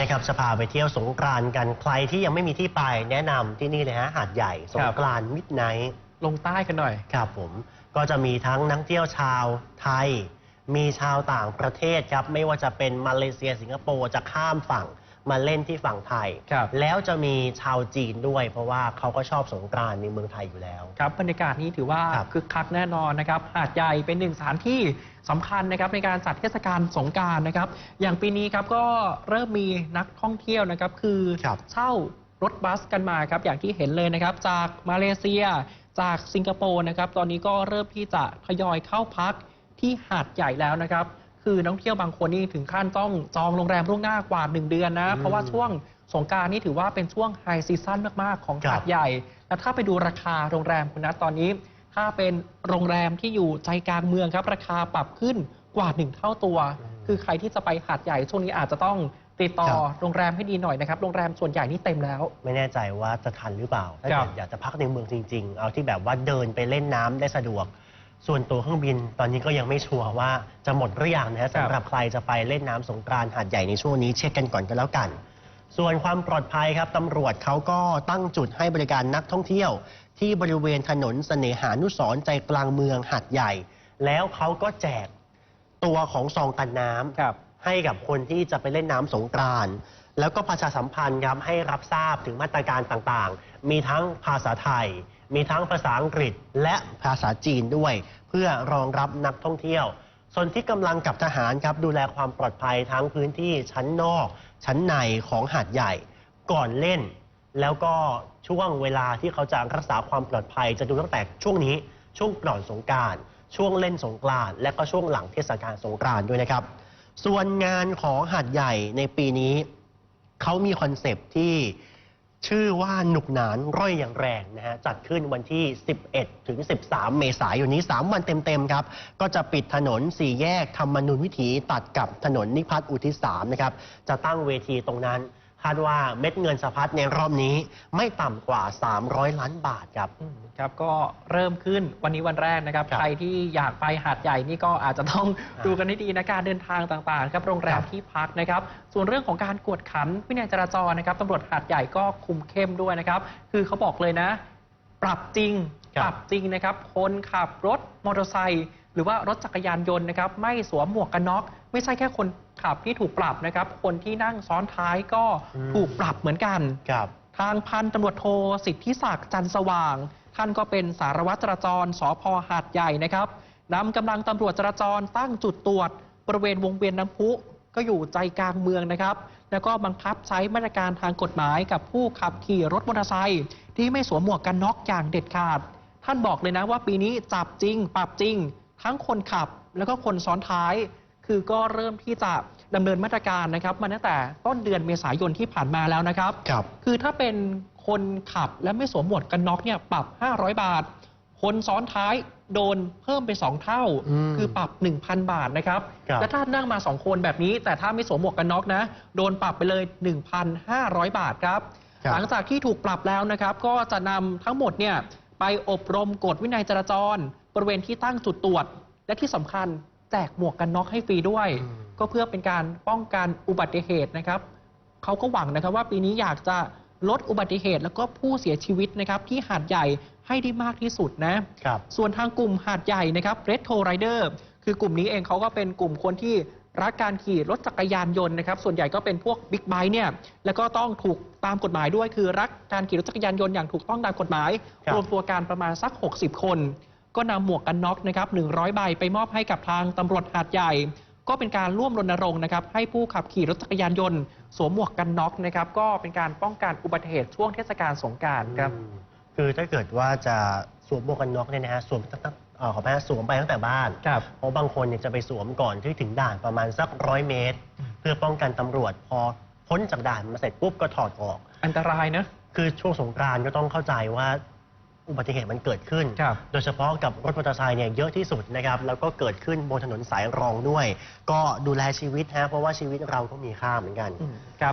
นะครับจะพาไปเที่ยวสงกรานต์กันใครที่ยังไม่มีที่ไปแนะนำที่นี่เลยฮะหาดใหญ่สงกรานต์มิดไนท์ลงใต้กันหน่อย ครับผมก็จะมีทั้งนักเที่ยวชาวไทย มีชาวต่างประเทศครับ ไม่ว่าจะเป็นมาเลเซียสิงคโปร์จะข้ามฝั่ง มาเล่นที่ฝั่งไทย ครับ แล้วจะมีชาวจีนด้วย เพราะว่าเขาก็ชอบสงกรานต์ในเมืองไทยอยู่แล้ว ครับบรรยากาศนี้ถือว่าครับคึกคักแน่นอนนะครับหาดใหญ่เป็นหนึ่งสถานที่สำคัญนะครับในการจัดเทศกาลสงกรารนะครับ อย่างปีนี้ครับก็เริ่มมีนักท่องเที่ยวนะครับ คือครับ เช่ารถบัสกันมาครับอย่างที่เห็นเลยนะครับ จากมาเลเซีย จากสิงคโปร์นะครับ ตอนนี้ก็เริ่มที่จะทยอยเข้าพักที่หาดใหญ่แล้วนะครับ คือนักท่องเที่ยวบางคนนี่ถึงขั้นต้องจองโรงแรมล่วงหน้ากว่า 1 เดือนนะ เพราะว่าช่วงสงกรารนี่ถือว่าเป็นช่วงไฮซีซั่นมาก ๆ ของครับหาดใหญ่ แล้วถ้าไปดูราคาโรงแรมคุณนัทตอนนี้ ถ้าเป็นโรงแรมที่อยู่ใจกลางเมืองครับ ราคาปรับขึ้นกว่าหนึ่งเท่าตัว คือใครที่จะไปหาดใหญ่ช่วงนี้อาจจะต้องติดต่อครับโรงแรมให้ดีหน่อยนะครับ โรงแรมส่วนใหญ่นี่เต็มแล้ว ไม่แน่ใจว่าจะทันหรือเปล่า ถ้าครัเกิบดอยากจะพักในเมืองจริง ๆ เอาที่แบบว่าเดินไปเล่นน้ำได้สะดวก ส่วนตัวเครื่องบินตอนนี้ก็ยังไม่ชัวร์ว่าจะหมดหรือยังนะฮะครับสำหรับใครจะไปเล่นน้ำสงกรานต์หาดใหญ่ในช่วงนี้เช็คกันก่อนก็แล้วกัน ส่วนความปลอดภัยครับตำรวจเขาก็ตั้งจุดให้บริการนักท่องเที่ยว ที่บริเวณถนนเสน่หานุสรณ์ใจกลางเมืองหาดใหญ่ แล้วเขาก็แจกตัวของซองกันน้ำ ครับ ให้กับคนที่จะไปเล่นน้ำสงกรานต์ แล้วก็ประชาสัมพันธ์ครับให้รับทราบถึงมาตรการต่างๆ มีทั้งภาษาไทย มีทั้งภาษาอังกฤษและภาษาจีนด้วย เพื่อรองรับนักท่องเที่ยว ส่วนที่กำลังกับทหารครับดูแลความปลอดภัยทั้งพื้นที่ชั้นนอก ชั้นในของหาดใหญ่ ก่อนเล่น แล้วก็ช่วงเวลาที่เขาจะรักษาความปลอดภัยจะดูตั้งแต่ช่วงนี้ช่วงก่อนสงการช่วงเล่นสงกรานต์และก็ช่วงหลังเทศกาลสงกรานต์ด้วยนะครับ ส่วนงานของหาดใหญ่ในปีนี้ เขามีคอนเซปต์ที่ชื่อว่าหนุกหนานร่อยอย่างแรงนะฮะจัดขึ้นวันที่ 11 ถึง 13 เมษายนนี้ 3 วันเต็มๆครับ ก็จะปิดถนนสี่แยกธรรมนูญวิถีตัดกับถนนนิพัฒน์อุทิศสามนะครับ จะตั้งเวทีตรงนั้น คาดว่าเม็ดเงินสะพัดในรอบนี้ไม่ต่ำกว่า 300 ล้านบาทครับอืมครับก็เริ่มขึ้นวันนี้วันแรกนะครับ ครับใครที่อยากไปหาดใหญ่นี่ก็อาจจะต้องอ่าดูกันให้ดีนะการเดินทางต่างๆครับโรงแรคมรับ ที่พักนะครับ ส่วนเรื่องของการกวดขันวินัยจราจรนะครับตำรวจหาดใหญ่ก็คุมเข้มด้วยนะครับ คือเขาบอกเลยนะ ปรับจริง ครับปรับจริงนะครับ คนขับรถมอเตอร์ไซค์ หรือว่ารถจักรยานยนต์นะครับไม่สวมหมวกกันน็อก ไม่ใช่แค่คนขับที่ถูกปรับนะครับ คนที่นั่งซ้อนท้ายก็ถูกปรับเหมือนกัน ครับ ทางพันตำรวจโทสิทธิศักดิ์จันทร์สว่าง ท่านก็เป็นสารวัตรจราจรสพหาดใหญ่นะครับนำกำลังตำรวจจราจรตั้งจุดตรวจ บริเวณวงเวียนน้ำพุ ก็อยู่ใจกลางเมืองนะครับ แล้วก็บังคับใช้มาตรการทางกฎหมายกับผู้ขับขี่รถมอเตอร์ไซค์ที่ไม่สวมหมวกกันน็อกอย่างเด็ดขาด ท่านบอกเลยนะว่าปีนี้จับจริง ปรับจริง ทั้งคนขับแล้วก็คนซ้อนท้าย คือก็เริ่มที่จะดำเนินมาตรการนะครับมาตั้งแต่ต้นเดือนเมษายนที่ผ่านมาแล้วนะครับครับ คือถ้าเป็นคนขับและไม่สวมหมวกกันน็อกเนี่ยปรับ 500 บาท คนซ้อนท้ายโดนเพิ่มไป 2 เท่าอืมคือปรับ 1,000 บาทนะครับครับและถ้านั่งมา 2 คนแบบนี้ แต่ถ้าไม่สวมหมวกกันน็อกนะ โดนปรับไปเลย 1,500 บาทครับครับหลังจากที่ถูกปรับแล้วนะครับ ก็จะนำทั้งหมดเนี่ยไปอบรมกฎวินัยจราจรบ ริเวณที่ตั้งจุดตรวจ และที่สำคัญแจกหมวกกันน็อกให้ฟรีด้วยอืมก็เพื่อเป็นการป้องกันอุบัติเหตุนะครับเขาก็หวังนะครับว่าปีนี้อยากจะลดอุบัติเหตุ แล้วก็ผู้เสียชีวิตนะครับที่หาดใหญ่ให้ได้มากที่สุดนะครับส่วนทางกลุ่มหาดใหญ่นะครับ Red t o Rider คือกลุ่มนี้เองเขาก็เป็นกลุ่มคนที่รักการขี่รถจักรยานยนต์นะครับ ส่วนใหญ่ก็เป็นพวกบิ๊กไบค์เนี่ย แล้วก็ต้องถูกตามกฎหมายด้วย คือรักการขี่รถจักรยานยนต์อย่างถูกต้องตามกฎหมายครับรวมตัวกันประมาณสัก 60 คน ก็นำหมวกกันน็อกนะครับ100 ใบไปมอบให้กับทางตำรวจหาดใหญ่ ก็เป็นการร่วมรณรงค์นะครับให้ผู้ขับขี่รถจักรยานยนต์สวมหมวกกันน็อกนะครับก็เป็นการป้องกันอุบัติเหตุช่วงเทศกาลสงกรารครับอืมคือถ้าเกิดว่าจะสวมหมวกกันน็อกเนี่ยนะฮะสวมตั้งเอ่อขอแพ้สวมไปตั้งแต่บ้าน ครับ เพราะบางคนเนี่ยจะไปสวมก่อนที่ถึงด่านประมาณสักร้อยเมตรอืมเพื่อป้องกันตำรวจพอพ้นจากด่านมาเสร็จปุ๊บก็ถอดออก อันตรายนะ คือช่วงสงกรานต์ก็ต้องเข้าใจว่า อุบัติเหตุมันเกิดขึ้น ครับ โดยเฉพาะกับรถมอเตอร์ไซค์เนี่ยเยอะที่สุดนะครับแล้วก็เกิดขึ้นบนถนนสายรองด้วย ก็ดูแลชีวิตฮะเพราะว่าชีวิตเราก็มีค่าเหมือนกันอืมครับ